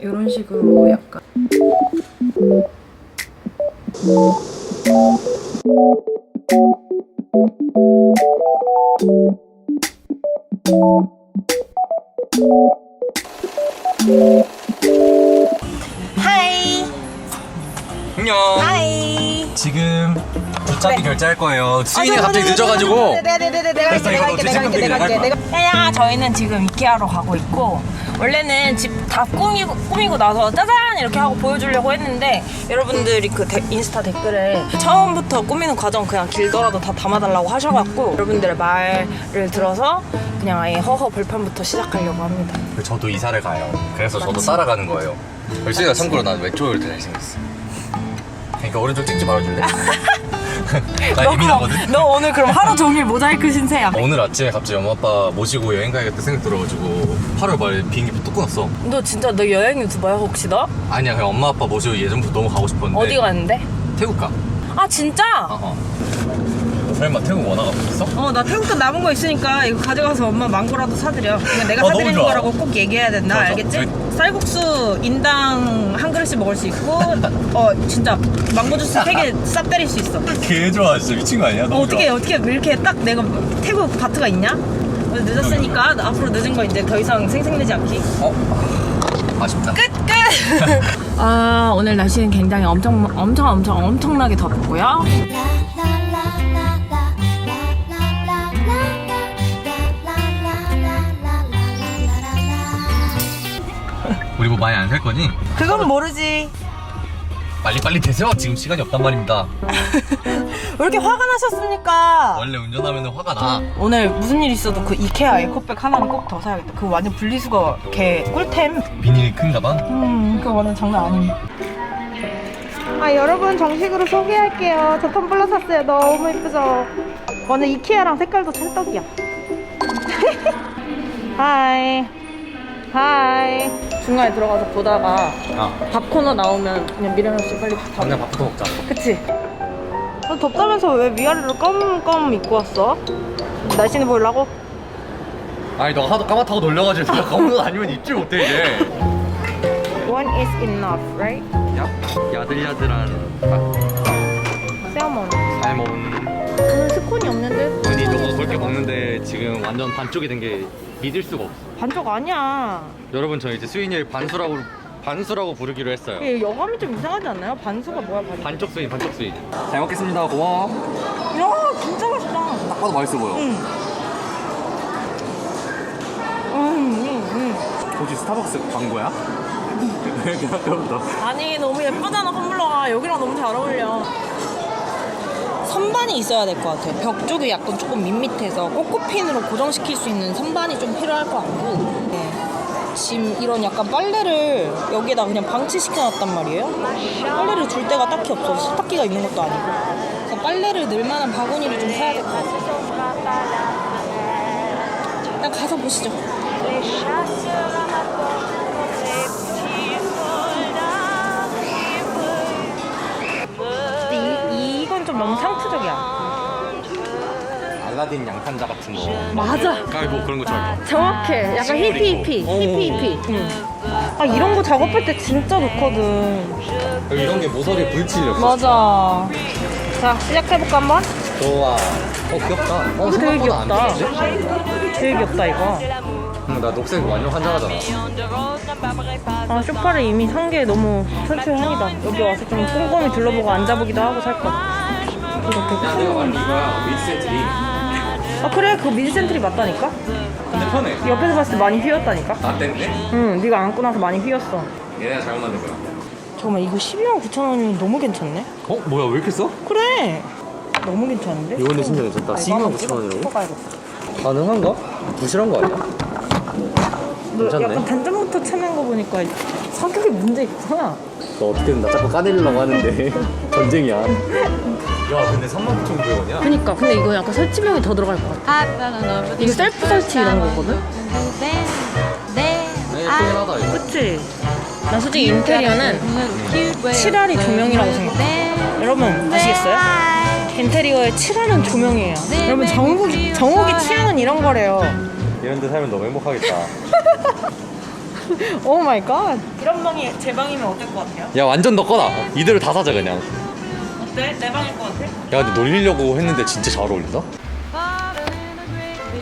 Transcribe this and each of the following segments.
이런 식으로 약간. 하이 안녕. 하이 지금 도착기 네. 결제할 거예요. 수인이 아, 갑자기 늦어가지고. 네네네네 내가 그래서 할게 이거 내가 할게 너 내가 할게 내가 할게 들고 내가 야야 저희는 지금 이케아로 가고 있고 원래는 집 다 꾸미고, 꾸미고 나서 짜잔 이렇게 하고 보여주려고 했는데 여러분들이 그 데- 인스타 댓글에 처음부터 꾸미는 과정 그냥 길더라도 다 담아달라고 하셔갖고 여러분들의 말을 들어서 그냥 아예 허허 벌판부터 시작하려고 합니다 저도 이사를 가요. 그래서 저도 따라가는 거예요. 수인아 참고로 난 이렇게 잘생겼어. 그러니까 오른쪽 찍지 말아줄래? 나 예민하거든. 너 오늘 그럼 하루 종일 모자이크 신세야 오늘 아침에 갑자기 엄마 아빠 모시고 여행 가야겠다 생각 들어가지고 8월 말에 비행기표 또 끊었어. 너 진짜 너 여행 유튜버야 혹시 너? 아니야 그냥 엄마 아빠 모시고 예전부터 너무 가고 싶었는데. 어디 갔는데? 태국 가. 아 진짜? 어허. 설마 태국 원화 가고 있어? 어 나 태국도 남은 거 있으니까 이거 가져가서 엄마 망고라도 사드려 그냥 내가 아, 너무 사드리는 좋아. 거라고 꼭 얘기해야 된다 좋아, 좋아. 알겠지? 저희- 쌀국수 인당 한 그릇씩 먹을 수 있고 어 진짜 망고 주스 세 개 싹 때릴 수 있어 개 좋아 진짜 미친 거 아니야? 어, 어떻게 어떻게 이렇게 딱 내가 태국 바트가 있냐? 어, 늦었으니까 앞으로 늦은 거 이제 더 이상 생생내지 않기 어? 아쉽다. 끝! 끝! 아 오늘 날씨는 굉장히 엄청 엄청 엄청 엄청나게 덥고요 우리 뭐 많이 안 살 거니? 그건 모르지 빨리 빨리 되세요. 지금 시간이 없단 말입니다. 왜 이렇게 화가 나셨습니까? 원래 운전하면 화가 나. 오늘 무슨 일 있어도 그 이케아 에코백 하나는 꼭 더 사야겠다 그거 완전 분리수거 개 꿀템 비닐이 큰가 봐. 음 그거 완전 장난 아닙니다 아 여러분 정식으로 소개할게요 저 텀블러 샀어요 너무 예쁘죠 완전 이케아랑 색깔도 찰떡이야 하이 하이 중간에 들어가서 보다가 아, 밥 코너 나오면 그냥 미련 없이 빨리 밥 당장 밥부터 먹자. 그치? 너 덥다면서 왜 위아래로 껌껌 입고 왔어? 날씬해 보이려고? 아니 너가 하도 까맣다고 놀려가지고 내가 검은 옷 아니면 입질 못해 이제. One is enough, right? 야, 야들야들한 세어머니 살몬. 오늘 스콘이 없는데? 그렇게 먹는데 지금 완전 반쪽이 된 게 믿을 수가 없어. 반쪽 아니야 여러분 저 이제 수인이를 반수라고 반수라고 부르기로 했어요. 이게 여감이 좀 이상하지 않나요? 반수가 뭐야 반수 반쪽 수인, 반쪽 수인. 잘 먹겠습니다. 고마워. 야 진짜 맛있다 딱 봐도 맛있어 보여. 응 음, 음, 음. 혹시 스타벅스 광고야? 왜 이렇게 아까부터? 아니 너무 예쁘잖아 텀블러가 여기랑 너무 잘 어울려 선반이 있어야 될 것 같아요. 벽 쪽이 약간 조금 밋밋해서 꼬꼬핀으로 고정시킬 수 있는 선반이 좀 필요할 것 같고. 네. 지금 이런 약간 빨래를 여기에다 그냥 방치시켜 놨단 말이에요. 빨래를 줄 데가 딱히 없어서 세탁기가 있는 것도 아니고. 그래서 빨래를 넣을 만한 바구니를 좀 사야 될 것 같아요. 일단 가서 보시죠. 이건 좀 상투적이야 알라딘 양탄자 같은 거. 맞아 깔고 그런 거 좋아해. 정확해. 약간 시골 히피. 히피 어. 히피 히피. 응. 아 이런 거 작업할 때 진짜 좋거든. 이런 게 모서리에 불칠려. 맞아. 자 시작해볼까 한번? 좋아. 어 귀엽다. 어 되게 생각보다 안 귀엽다. 비싼데? 되게 귀엽다 이거. 응, 나 녹색 완전 환장하잖아. 아 쇼파를 이미 산 게 너무 설치한이다. 여기 와서 좀 꼼꼼히 둘러보고 앉아보기도 하고 살 거. 이렇게. 내가 말한 이거야. 미드센트리. 아 그래 그거 미드센트리 맞다니까? 근데 편해. 옆에서 봤을 때 많이 휘었다니까? 나 때문에? 응 네가 안고 나서 많이 휘었어. 얘네가 잘못 만든 거야. 잠깐만 이거 12만 9천 원이면 너무 괜찮네? 어? 뭐야 왜 이렇게 써? 그래. 너무 괜찮은데? 이거는 진짜 괜찮다. 아, 이거 12만 한번 9천 원이라고? 가능한가? 부실한 거 아니야? 너 괜찮네. 약간 단전부터 쳐낸 거 보니까 성격에 문제 있구나. 너 어떻게든 나 자꾸 까내리려고 하는데 전쟁이야. 야 근데 3만 9천 9백원이야? 그니까 근데 이거 약간 설치비용이 더 들어갈 것 같아. 이거 셀프 설치 이런 거거든? 네, 예쁘긴 하다 이거. 그치? 나 솔직히 인테리어는 칠할이 조명이라고 생각해. 여러분 아시겠어요? 인테리어의 칠할은 조명이에요. 여러분 정욱이, 정욱이 취향은 이런 거래요. 이런 데 살면 너무 행복하겠다. 오 마이 갓. 이런 방이 제 방이면 어떨 것 같아요? 야 완전 너 거다. 이대로 다 사자 그냥. 어때? 내 방일 것 같아? 야 근데 놀리려고 했는데 진짜 잘 어울린다.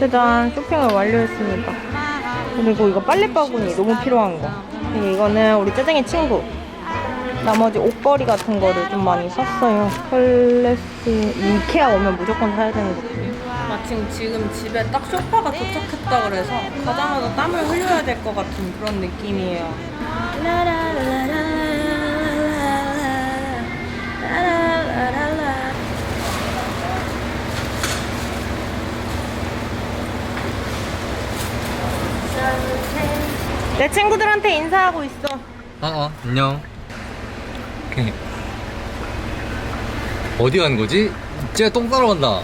짜잔 쇼핑을 완료했습니다 그리고 이거 빨래 바구니 너무 필요한 거 그리고 이거는 우리 짜장의 친구 나머지 옷걸이 같은 거를 좀 많이 샀어요 펄레스 이케아 오면 무조건 사야 되는 것들 마침 지금 집에 딱 소파가 도착했다 그래서 가자마자 땀을 흘려야 될 것 같은 그런 느낌이에요 내 친구들한테 인사하고 있어 어, 어 안녕. 오케이. 어디 가는 거지? 쟤똥 싸러 간다.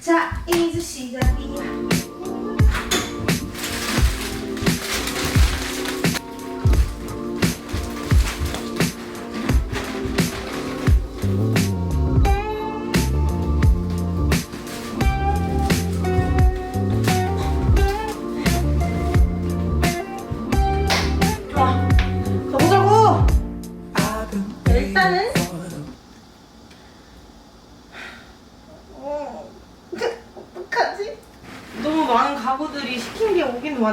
자 이제 시작이야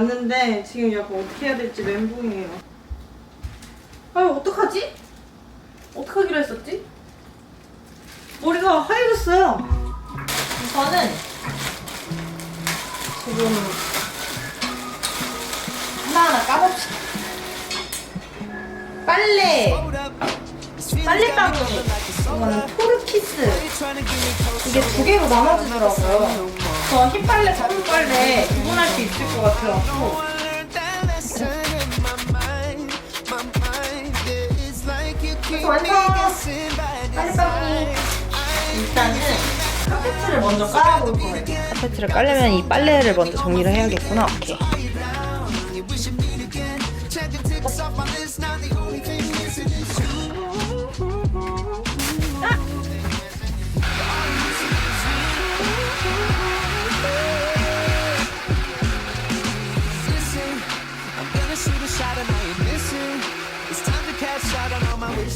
왔는데 지금 약간 어떻게 해야 될지 멘붕이에요. 아유 어떡하지? 어떡하기로 했었지? 머리가 하얘졌어요. 저는 지금 하나하나 까봅시다. 빨래 빨래방울 이거는 토르키스 이게 두 개로 나눠지더라고요. 저 흰빨래, 검은빨래 구분할 수 있을 것 같아요. 그래서 완성! 빨래방울이 일단은 카페트를 먼저 깔아볼 거예요. 카페트를 깔려면 이 빨래를 먼저 정리를 해야겠구나. 오케이.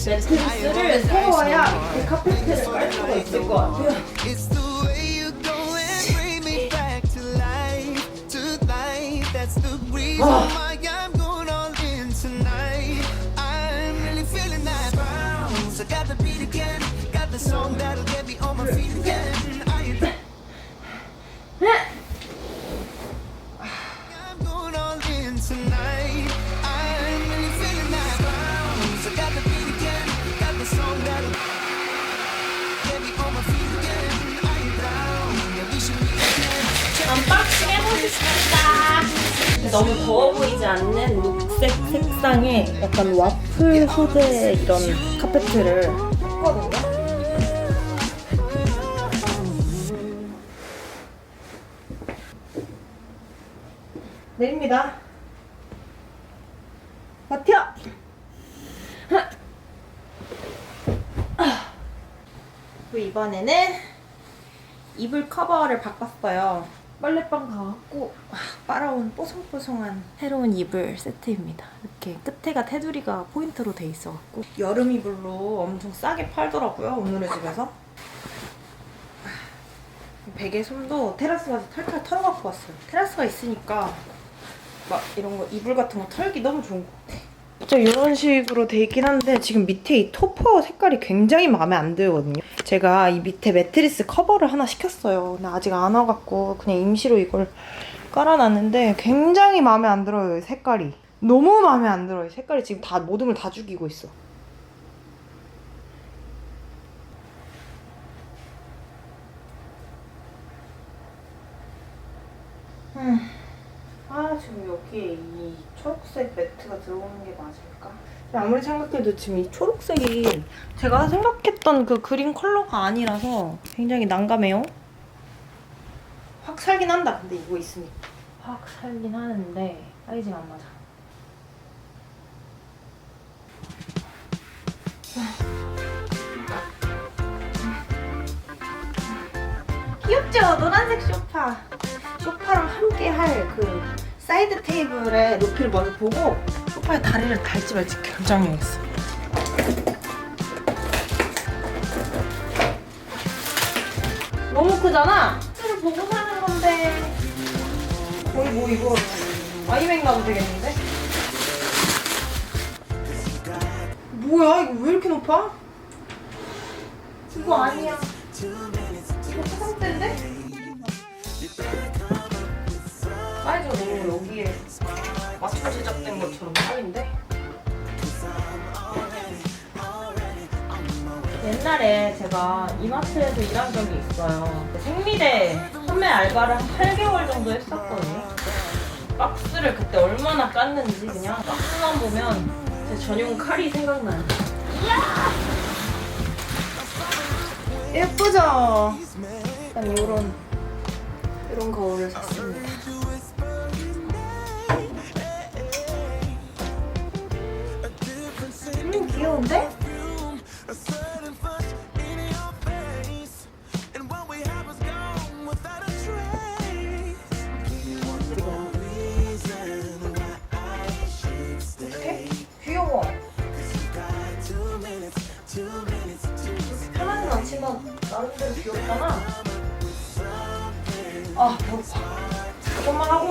매트리스를 세워야 이 카페트를 깔 수가 있을 것 같아요. It's the way you go and bring me back to life, to life. That's the reason why I'm going all in tonight. I'm really feeling that bounce. I got the beat again, got the song that'll get me on my feet again. 너무 더워 보이지 않는 녹색 색상의 약간 와플 소재 이런 카페트를 했거든요. 내립니다. 버텨! 그리고 이번에는 이불 커버를 바꿨어요. 빨래방 가갖고 아, 빨아온 뽀송뽀송한 새로운 이불 세트입니다. 이렇게 끝에가 테두리가 포인트로 돼 있어갖고 여름 이불로 엄청 싸게 팔더라고요. 오늘의 집에서. 아, 베개 숨도 테라스 가서 탈탈 털어갖고 왔어요. 테라스가 있으니까 막 이런 거 이불 같은 거 털기 너무 좋은 것 같아. 진짜 이런 식으로 돼 있긴 한데 지금 밑에 이 토퍼 색깔이 굉장히 마음에 안 들거든요. 제가 이 밑에 매트리스 커버를 하나 시켰어요. 근데 아직 안 와갖고 그냥 임시로 이걸 깔아놨는데 굉장히 마음에 안 들어요. 이 색깔이. 너무 마음에 안 들어요. 이 색깔이 지금 다 모든 걸 다 죽이고 있어. 음. 아 지금 여기에 이 초록색 매 들어오는 게 맞을까? 아무리 생각해도 지금 이 초록색이 제가 생각했던 그 그린 컬러가 아니라서 굉장히 난감해요. 확 살긴 한다. 근데 이거 있으니까 확 살긴 하는데 사이즈가 안 맞아. 귀엽죠? 노란색 소파. 소파랑 함께 할 그 사이드 테이블의 높이를 먼저 보고 소파에 다리를 달지 말지 결정해야겠어. 너무 크잖아? 를 보고 사는 건데 거의 뭐 이거 아이맥 나도 되겠는데? 뭐야 이거 왜 이렇게 높아? 이거 아니야 이거 화장대인데? 사이즈가 너무 여기 옛날에 제가 이마트에서 일한 적이 있어요. 생리대 판매 알바를 한 8개월 정도 했었거든요. 박스를 그때 얼마나 깠는지 그냥 박스만 보면 제 전용 칼이 생각나요. 예쁘죠? 약간 요런 이런 거울을 샀습니다. 음 귀여운데?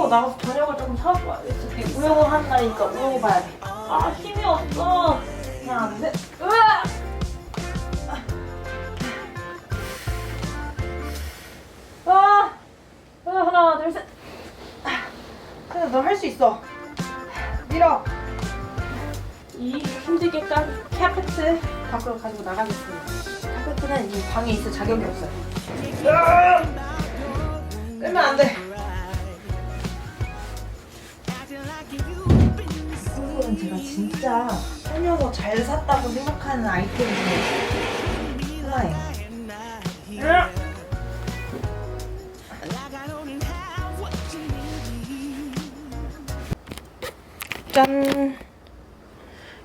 하고 나가서 저녁을 좀. 이 우영을 하는 날이니까 우영이 봐야 돼. 아 힘이 없어. 하나 둘 셋. 으아! 아, 아, 하나 둘 셋. 그래 너할 수 있어. 밀어. 이 힘들게 깐 카페트 밖으로 가지고 나가겠습니다. 카페트는 이 방에 있을 자격이 없어요. 으아! 끌면 안 돼. 제가 진짜 살려고 잘 샀다고 생각하는 아이템 중에 하나예요. 짠!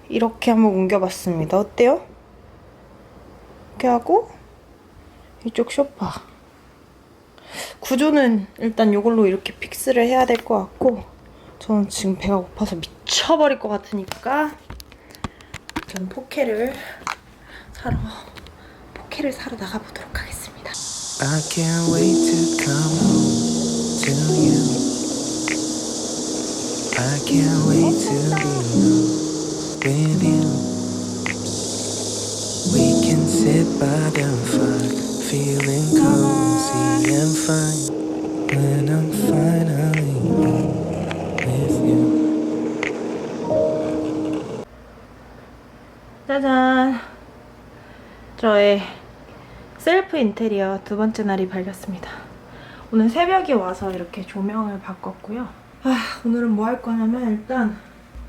이렇게 한번 옮겨봤습니다. 어때요? 이렇게 하고 이쪽 쇼파 구조는 일단 이걸로 이렇게 픽스를 해야 될 것 같고 저는 지금 배가 고파서 미쳐버릴 것 같으니까 저는 포케를 사러 포케를 사러 나가보도록 하겠습니다. I can't wait to come home to you. I can't wait to be with you. We can sit by the fire, feeling cozy and fine. When I'm finally 저의 셀프 인테리어 두 번째 날이 밝았습니다. 오늘 새벽에 와서 이렇게 조명을 바꿨고요. 아, 오늘은 뭐 할 거냐면 일단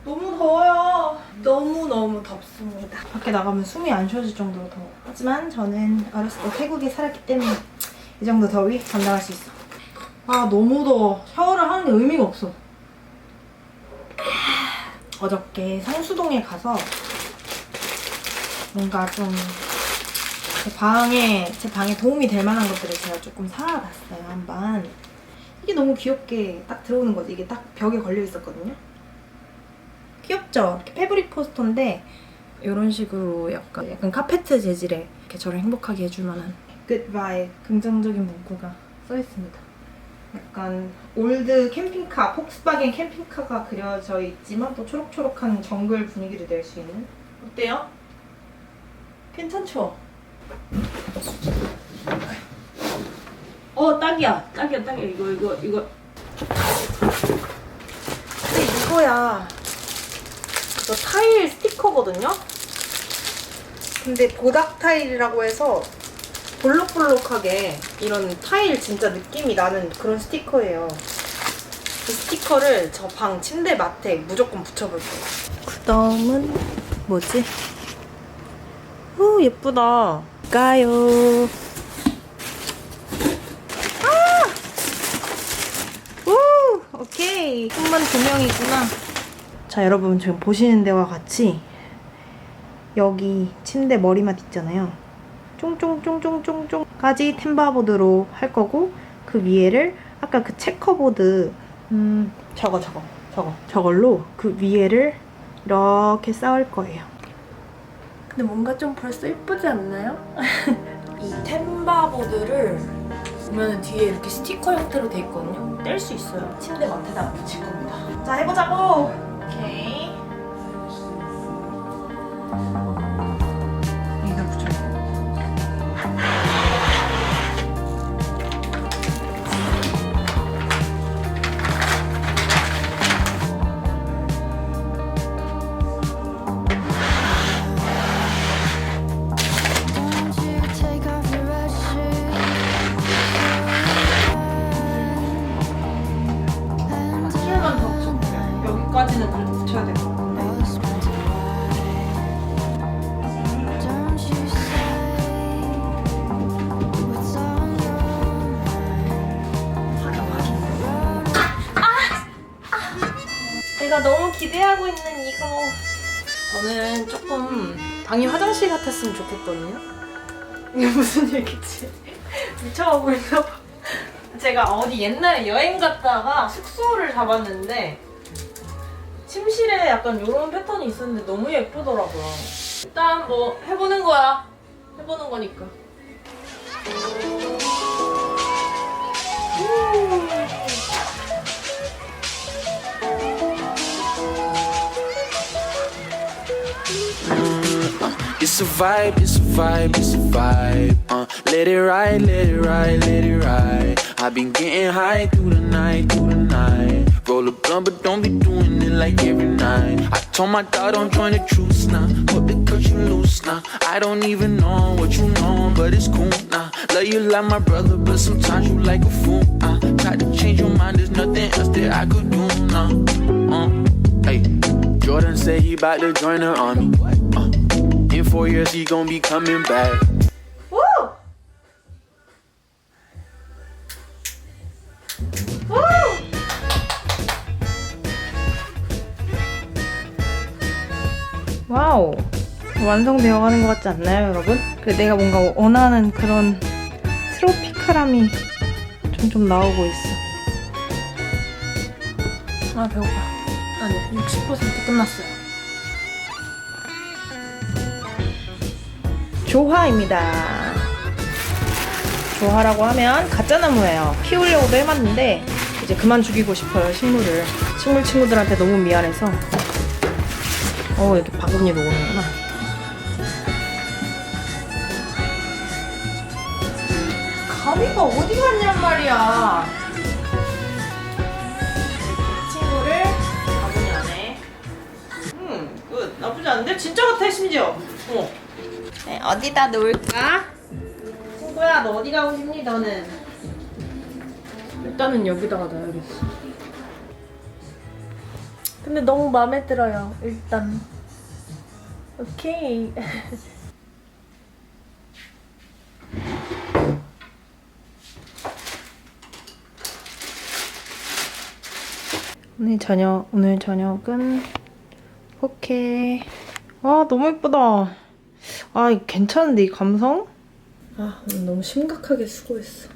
너무 더워요. 너무너무 덥습니다. 밖에 나가면 숨이 안 쉬어질 정도로 더워. 하지만 저는 어렸을 때 태국에 살았기 때문에 이 정도 더위 감당할 수 있어. 아, 너무 더워. 샤워를 하는 게 의미가 없어. 어저께 성수동에 가서 뭔가 좀 제 방에 제 방에 도움이 될 만한 것들을 제가 조금 사봤어요 한번. 이게 너무 귀엽게 딱 들어오는 거지. 이게 딱 벽에 걸려 있었거든요. 귀엽죠? 이렇게 패브릭 포스터인데 이런 식으로 약간 약간 카페트 재질의 이렇게 저를 행복하게 해줄 만한 Goodbye 긍정적인 문구가 써 있습니다. 약간 올드 캠핑카 폭스바겐 캠핑카가 그려져 있지만 또 초록초록한 정글 분위기를 낼 수 있는. 어때요? 괜찮죠? 어 딱이야. 딱이야 딱이야. 이거 이거 이거. 근데 이거야. 이거 타일 스티커거든요? 근데 보닥 타일이라고 해서 볼록볼록하게 이런 타일 진짜 느낌이 나는 그런 스티커예요. 이 스티커를 저 방 침대 마트에 무조건 붙여볼 거예요. 그 다음은 뭐지? 오 예쁘다. 가요. 아! 오 오케이. 손만 두 명이구나. 자 여러분 지금 보시는 데와 같이 여기 침대 머리맡 있잖아요. 쫑쫑쫑쫑쫑쫑까지 템바보드로 할 거고 그 위에를 아까 그 체커보드 음 저거 저거 저거 저걸로 그 위에를 이렇게 쌓을 거예요. 근데 뭔가 좀 벌써 예쁘지 않나요? 이 템바 보드를 보면 뒤에 이렇게 스티커 형태로 돼 있거든요. 뗄 수 있어요. 침대 맡에다가 붙일 겁니다. 자 해보자고. 오케이. 저는 조금 방이 화장실 같았으면 좋겠거든요. 이게 무슨 얘기지? 미쳐가고 있나 봐. 제가 어디 옛날에 여행 갔다가 숙소를 잡았는데 침실에 약간 이런 패턴이 있었는데 너무 예쁘더라고요. 일단 뭐 해보는 거야. 해보는 거니까. It's a vibe, it's a vibe, it's a vibe. Uh, let it ride, let it ride, let it ride. I've been getting high through the night, through the night. Roll a blunt, but don't be doing it like every night. I told my dog don't join the truce now. The cut you loose now. I don't even know what you know, but it's cool now. Love you like my brother, but sometimes you like a fool. I tried to change your mind, there's nothing else that I could do now. Uh, hey, Jordan said he about to join the army. Uh, in four years, he gon' be coming back. 우! 우! 와우 완성되어 가는 것 같지 않나요 여러분? 그 내가 뭔가 원하는 그런 트로피칼함이 좀좀 나오고 있어 아 배고파 아니 60% 끝났어요 조화입니다. 조화라고 하면 가짜나무예요. 키우려고도 해봤는데 이제 그만 죽이고 싶어요 식물을. 식물 친구들한테 너무 미안해서. 어 여기 바구니로 오는구나. 가위가 어디 갔냔 말이야. 친구를 바구니 안에. 음, 끝. 나쁘지 않은데? 진짜 같아 심지어. 어. 네, 어디다 놓을까? 친구야, 너 어디 가고 싶니, 너는? 일단은 여기다가 놔야겠어. 근데 너무 마음에 들어요, 일단. 오케이. 오늘 저녁, 오늘 저녁은 포케. 와, 너무 예쁘다. 아, 괜찮은데, 이 감성? 아, 오늘 너무 심각하게 수고했어.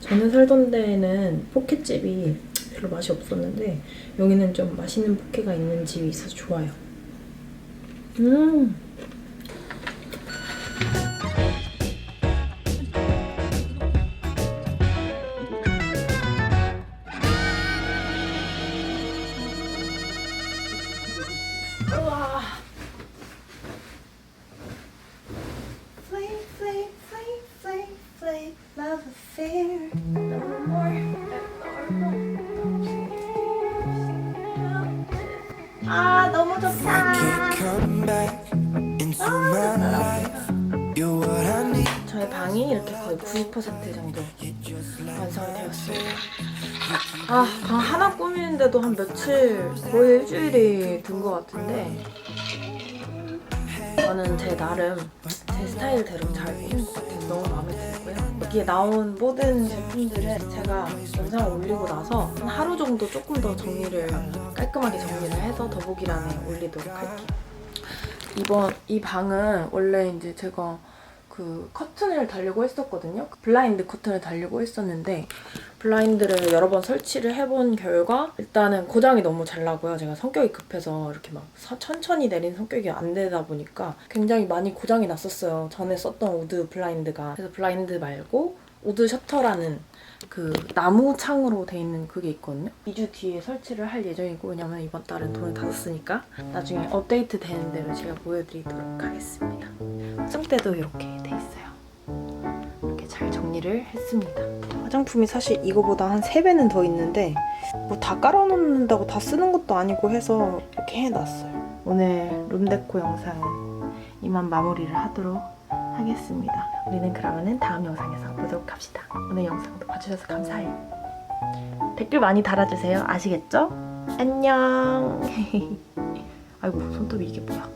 저는 살던 데에는 포켓집이 별로 맛이 없었는데, 여기는 좀 맛있는 포켓가 있는 집이 있어서 좋아요. 음. 99% 정도 완성이 되었습니다. 아, 방 하나 꾸미는데도 한 며칠, 거의 일주일이 든 것 같은데 저는 제 나름 제 스타일대로 잘 꾸민 것 같아서 너무 마음에 들고요. 여기에 나온 모든 제품들은 제가 영상을 올리고 나서 한 하루 정도 조금 더 정리를 깔끔하게 정리를 해서 더보기란에 올리도록 할게요. 이번 이 방은 원래 이제 제가 그 커튼을 달려고 했었거든요. 그 블라인드 커튼을 달려고 했었는데 블라인드를 여러 번 설치를 해본 결과 일단은 고장이 너무 잘 나고요. 제가 성격이 급해서 이렇게 막 서- 천천히 내린 성격이 안 되다 보니까 굉장히 많이 고장이 났었어요. 전에 썼던 우드 블라인드가. 그래서 블라인드 말고 우드 셔터라는 그 나무 창으로 돼 있는 그게 있거든요. 2주 뒤에 설치를 할 예정이고 왜냐면 이번 달은 돈을 다 썼으니까 나중에 업데이트 되는 대로 제가 보여드리도록 하겠습니다. 화장대도 이렇게 돼 있어요. 이렇게 잘 정리를 했습니다. 화장품이 사실 이거보다 한 3배는 더 있는데 뭐 다 깔아놓는다고 다 쓰는 것도 아니고 해서 이렇게 해놨어요. 오늘 룸데코 영상은 이만 마무리를 하도록 하겠습니다. 우리는 그러면은 다음 영상에서 보도록 합시다. 오늘 영상도 봐주셔서 감사해요. 댓글 많이 달아주세요. 아시겠죠? 안녕. 아이고 손톱이 이게 뭐야?